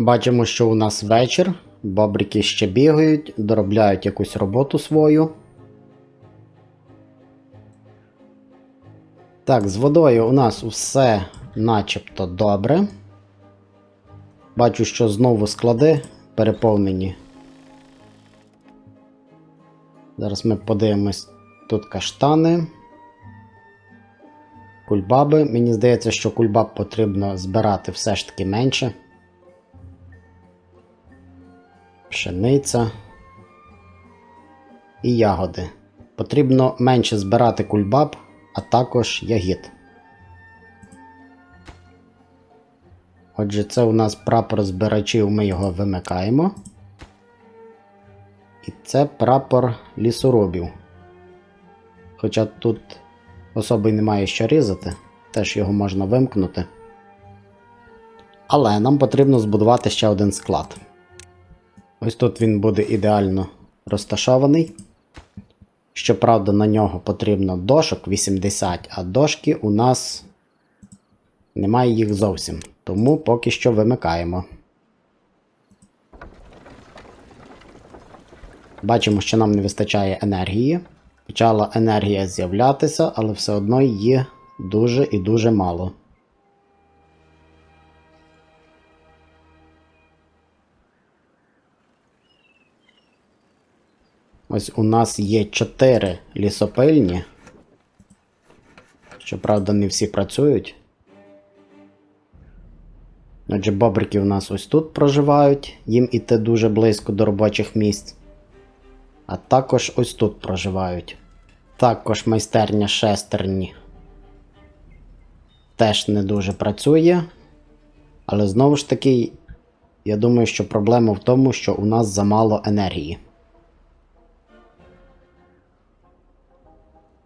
Бачимо, що у нас вечір. Бобрики ще бігають, доробляють якусь роботу свою. Так, з водою у нас все начебто добре. Бачу, що знову склади переповнені. Зараз ми подивимось тут каштани. Кульбаби. Мені здається, що кульбаб потрібно збирати все ж таки менше. Пшениця і ягоди. Потрібно менше збирати кульбаб, а також ягід. Отже, це у нас прапор збирачів, ми його вимикаємо. І це прапор лісоробів. Хоча тут особи немає що різати, теж його можна вимкнути. Але нам потрібно збудувати ще один склад. Ось тут він буде ідеально розташований. Щоправда, на нього потрібно дошок 80, а дошки у нас немає їх зовсім. Тому поки що вимикаємо. Бачимо, що нам не вистачає енергії. Почала енергія з'являтися, але все одно її дуже і дуже мало. Ось у нас є 4 лісопильні. Щоправда, не всі працюють. Отже, бобрики у нас ось тут проживають, їм іти дуже близько до робочих місць. А також ось тут проживають. Також майстерня шестерні теж не дуже працює. Але знову ж таки, я думаю, що проблема в тому, що у нас замало енергії.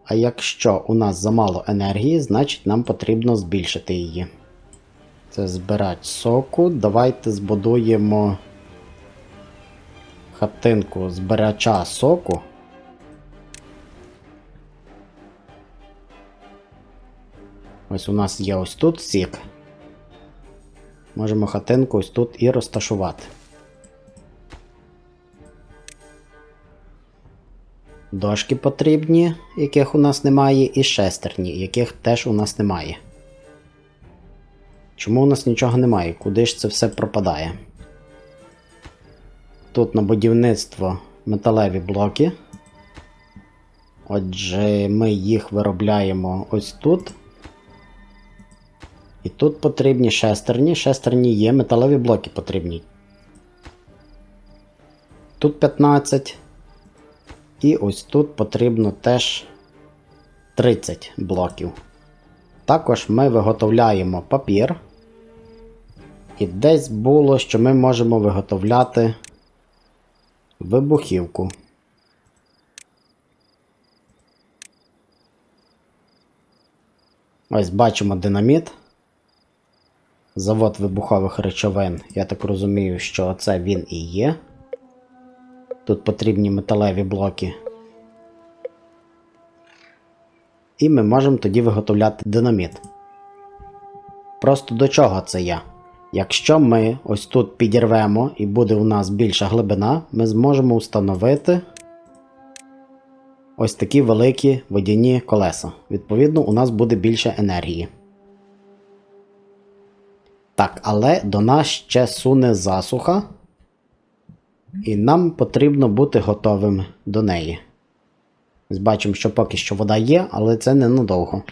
А якщо у нас замало енергії, значить нам потрібно збільшити її. Це збирать соку. Давайте збудуємо хатинку збирача соку. Ось у нас є ось тут сік. Можемо хатинку ось тут і розташувати. Дошки потрібні, яких у нас немає, і шестерні, яких теж у нас немає. Чому у нас нічого немає? Куди ж це все пропадає? Тут на будівництво металеві блоки. Отже, ми їх виробляємо ось тут. І тут потрібні шестерні. Шестерні є, металеві блоки потрібні. Тут 15. І ось тут потрібно теж 30 блоків. Також ми виготовляємо папір. І десь було, що ми можемо виготовляти вибухівку. Ось бачимо динаміт. Завод вибухових речовин. Я так розумію, що це він і є. Тут потрібні металеві блоки. І ми можемо тоді виготовляти динаміт. Просто до чого це я? Якщо ми ось тут підірвемо і буде у нас більша глибина, ми зможемо встановити ось такі великі водяні колеса. Відповідно, у нас буде більше енергії. Так, але до нас ще суне засуха. І нам потрібно бути готовим до неї. Бачимо, що поки що вода є, але це ненадовго.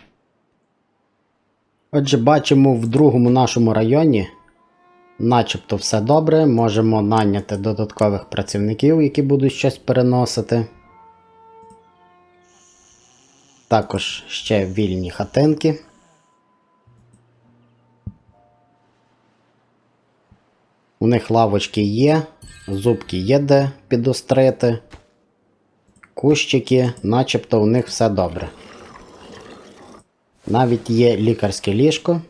Отже, бачимо в другому нашому районі, начебто все добре. Можемо наняти додаткових працівників, які будуть щось переносити. Також ще вільні хатинки. У них лавочки є, зубки є де підострити, кущики, начебто у них все добре. Навіть є лікарське ліжко,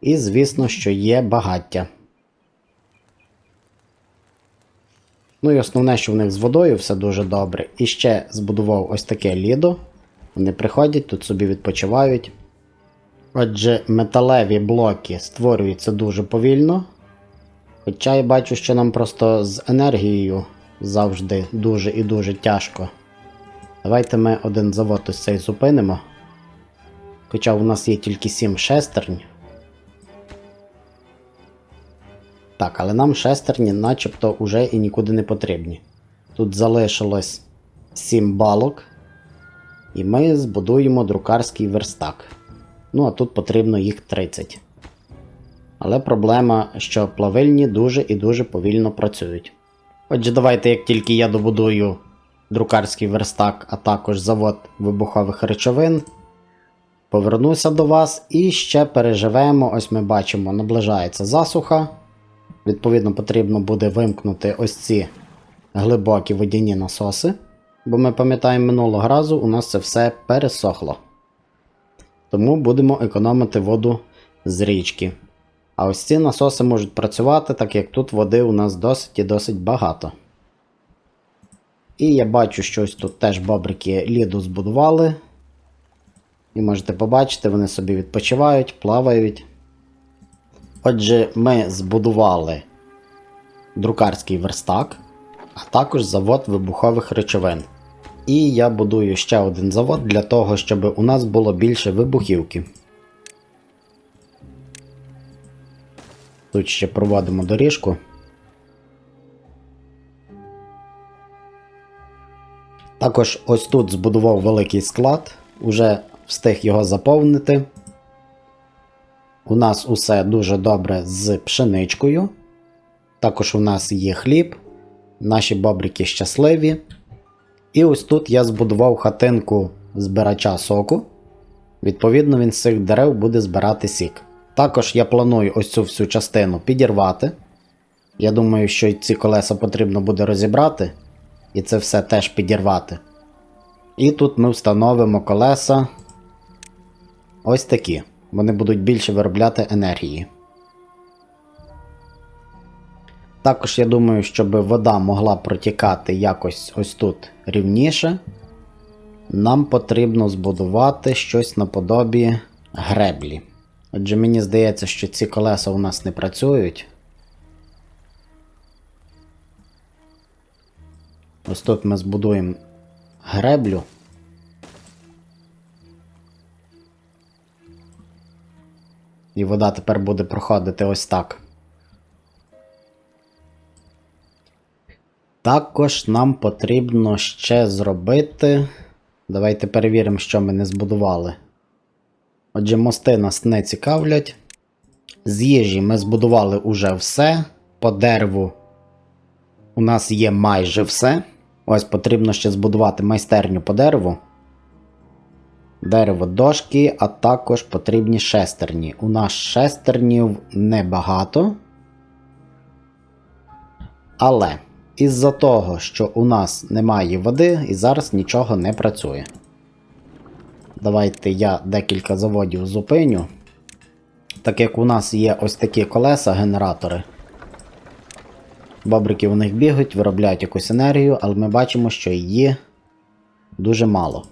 і, звісно, що є багаття. Ну і основне, що в них з водою все дуже добре. І ще збудував ось таке лідо. Вони приходять, тут собі відпочивають. Отже, металеві блоки створюються дуже повільно. Хоча я бачу, що нам просто з енергією завжди дуже і дуже тяжко. Давайте ми один завод ось цей зупинимо. Хоча у нас є тільки 7 шестернь. Так, але нам шестерні начебто уже і нікуди не потрібні. Тут залишилось 7 балок. І ми збудуємо друкарський верстак. Ну, а тут потрібно їх 30. Але проблема, що плавильні дуже і дуже повільно працюють. Отже, давайте, як тільки я добудую друкарський верстак, а також завод вибухових речовин, повернуся до вас і ще переживемо. Ось ми бачимо, наближається засуха. Відповідно, потрібно буде вимкнути ось ці глибокі водяні насоси. Бо ми пам'ятаємо минулого разу, у нас це все пересохло. Тому будемо економити воду з річки. А ось ці насоси можуть працювати, так як тут води у нас досить і досить багато. І я бачу, що ось тут теж бобрики ліду збудували. І можете побачити, вони собі відпочивають, плавають. Отже, ми збудували друкарський верстак, а також завод вибухових речовин. І я будую ще один завод для того, щоб у нас було більше вибухівки. Тут ще проводимо доріжку. Також ось тут збудував великий склад, уже встиг його заповнити. У нас усе дуже добре з пшеничкою. Також у нас є хліб, наші бобрики щасливі. І ось тут я збудував хатинку збирача соку. Відповідно, він з цих дерев буде збирати сік. Також я планую ось цю всю частину підірвати. Я думаю, що ці колеса потрібно буде розібрати, і це все теж підірвати. І тут ми встановимо колеса ось такі. Вони будуть більше виробляти енергії. Також я думаю, щоб вода могла протікати якось ось тут рівніше. Нам потрібно збудувати щось наподобі греблі. Отже, мені здається, що ці колеса у нас не працюють. Ось тут ми збудуємо греблю. І вода тепер буде проходити ось так. Також нам потрібно ще зробити. Давайте перевіримо, що ми не збудували. Отже, мости нас не цікавлять. З їжі ми збудували уже все. По дереву у нас є майже все. Ось потрібно ще збудувати майстерню по дереву. Дерево дошки, а також потрібні шестерні. У нас шестернів небагато. Але із-за того, що у нас немає води і зараз нічого не працює. Давайте я декілька заводів зупиню. Так як у нас є ось такі колеса, генератори. Бобрики у них бігають, виробляють якусь енергію, але ми бачимо, що її дуже мало.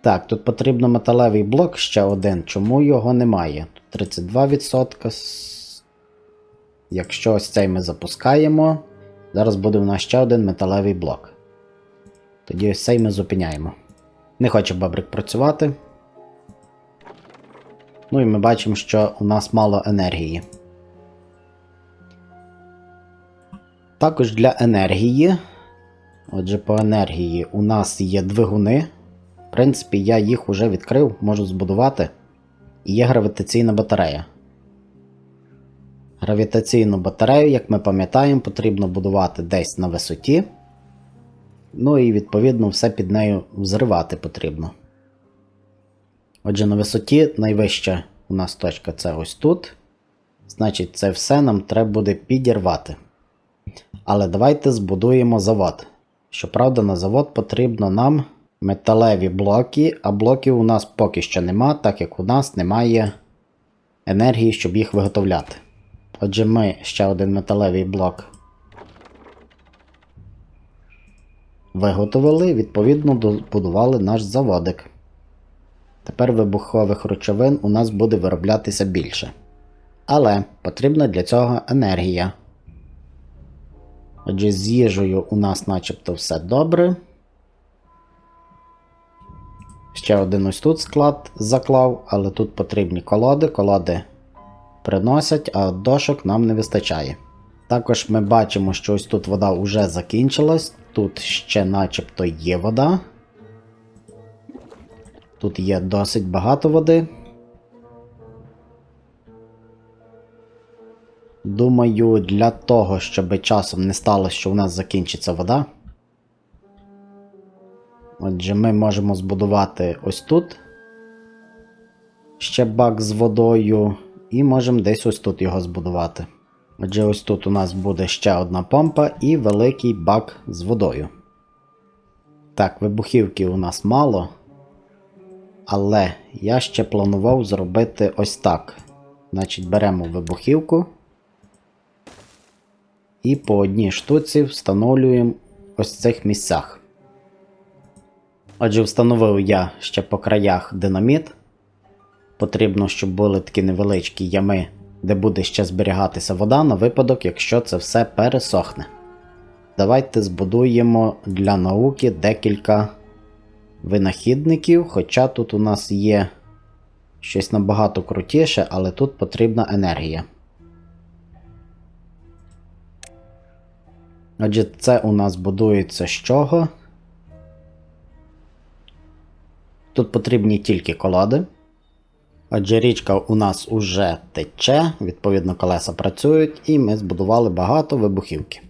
Так, тут потрібно металевий блок ще один. Чому його немає? Тут 32%. Якщо ось цей ми запускаємо, зараз буде у нас ще один металевий блок. Тоді ось цей ми зупиняємо. Не хоче бабрик працювати. Ну і ми бачимо, що у нас мало енергії. Також для енергії. Отже, по енергії у нас є двигуни. В принципі, я їх вже відкрив, можу збудувати. І є гравітаційна батарея. Гравітаційну батарею, як ми пам'ятаємо, потрібно будувати десь на висоті. Ну і відповідно все під нею взривати потрібно. Отже, на висоті найвища у нас точка це ось тут. Значить, це все нам треба буде підірвати. Але давайте збудуємо завод. Щоправда, на завод потрібно нам металеві блоки, а блоків у нас поки що нема, так як у нас немає енергії, щоб їх виготовляти. Отже, ми ще один металевий блок виготовили, відповідно, добудували наш заводик. Тепер вибухових речовин у нас буде вироблятися більше. Але потрібна для цього енергія. Отже, з їжею у нас начебто все добре. Ще один ось тут склад заклав, але тут потрібні колоди. Колоди приносять, а дошок нам не вистачає. Також ми бачимо, що ось тут вода вже закінчилась. Тут ще начебто є вода. Тут є досить багато води. Думаю, для того, щоб часом не сталося, що у нас закінчиться вода. Отже, ми можемо збудувати ось тут ще бак з водою, і можемо десь ось тут його збудувати. Отже, ось тут у нас буде ще одна помпа і великий бак з водою. Так, вибухівки у нас мало. Але я ще планував зробити ось так. Значить, беремо вибухівку. І по одній штуці встановлюємо ось в цих місцях. Отже, встановив я ще по краях динаміт. Потрібно, щоб були такі невеличкі ями, де буде ще зберігатися вода на випадок, якщо це все пересохне. Давайте збудуємо для науки декілька винахідників, хоча тут у нас є щось набагато крутіше, але тут потрібна енергія. Отже, це у нас будується з чого? Тут потрібні тільки колоди. Отже, річка у нас уже тече, відповідно, колеса працюють, і ми збудували багато вибухівки.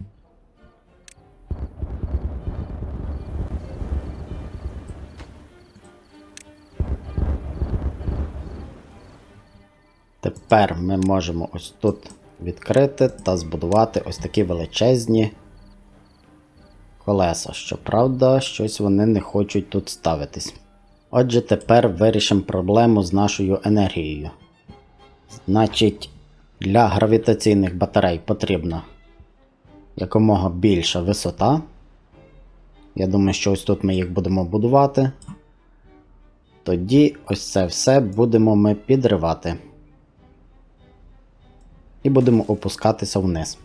Тепер ми можемо ось тут відкрити та збудувати ось такі величезні колеса. Щоправда, щось вони не хочуть тут ставитись. Отже, тепер вирішимо проблему з нашою енергією. Значить, для гравітаційних батарей потрібна якомога більша висота. Я думаю, що ось тут ми їх будемо будувати. Тоді ось це все будемо ми підривати. І будемо опускатися вниз.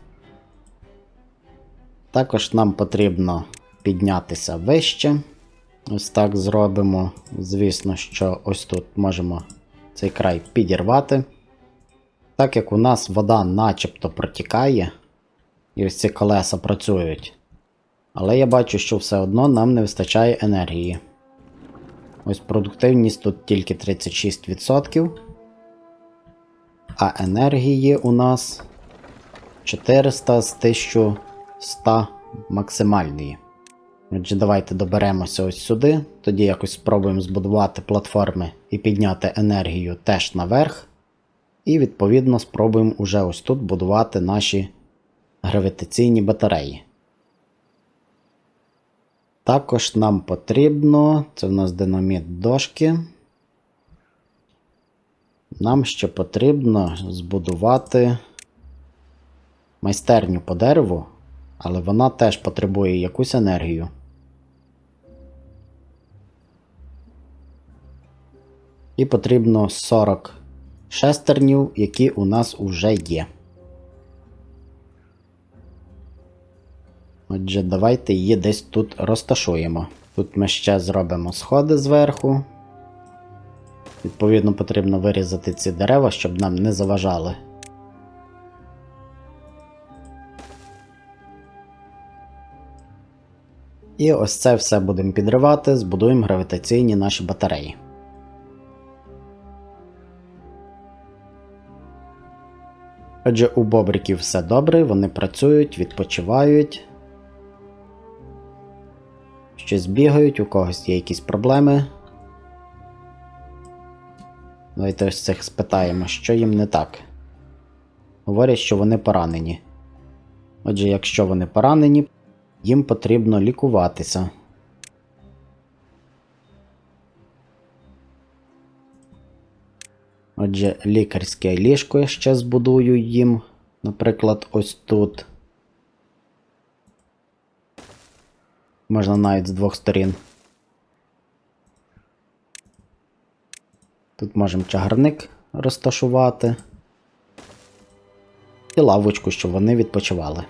Також нам потрібно піднятися вище. Ось так зробимо. Звісно, що ось тут можемо цей край підірвати. Так як у нас вода начебто протікає, і ось ці колеса працюють. Але я бачу, що все одно нам не вистачає енергії. Ось продуктивність тут тільки 36%. А енергії у нас 400 з 1100 максимальної. Отже, давайте доберемося ось сюди. Тоді якось спробуємо збудувати платформи і підняти енергію теж наверх. І відповідно спробуємо уже ось тут будувати наші гравітаційні батареї. Також нам потрібно, це в нас динаміт дошки. Нам ще потрібно збудувати майстерню по дереву, але вона теж потребує якусь енергію. І потрібно 40 шестернів, які у нас уже є. Отже, давайте її десь тут розташуємо. Тут ми ще зробимо сходи зверху. Відповідно, потрібно вирізати ці дерева, щоб нам не заважали. І ось це все будемо підривати, збудуємо гравітаційні наші батареї. Отже, у бобриків все добре, вони працюють, відпочивають. Щось бігають, у когось є якісь проблеми. Давайте ось цих спитаємо, що їм не так. Говорять, що вони поранені. Отже, якщо вони поранені, їм потрібно лікуватися. Отже, лікарське ліжко я ще збудую їм, наприклад, ось тут. Можна навіть з двох сторін. Тут можемо чагарник розташувати. і лавочку, щоб вони відпочивали.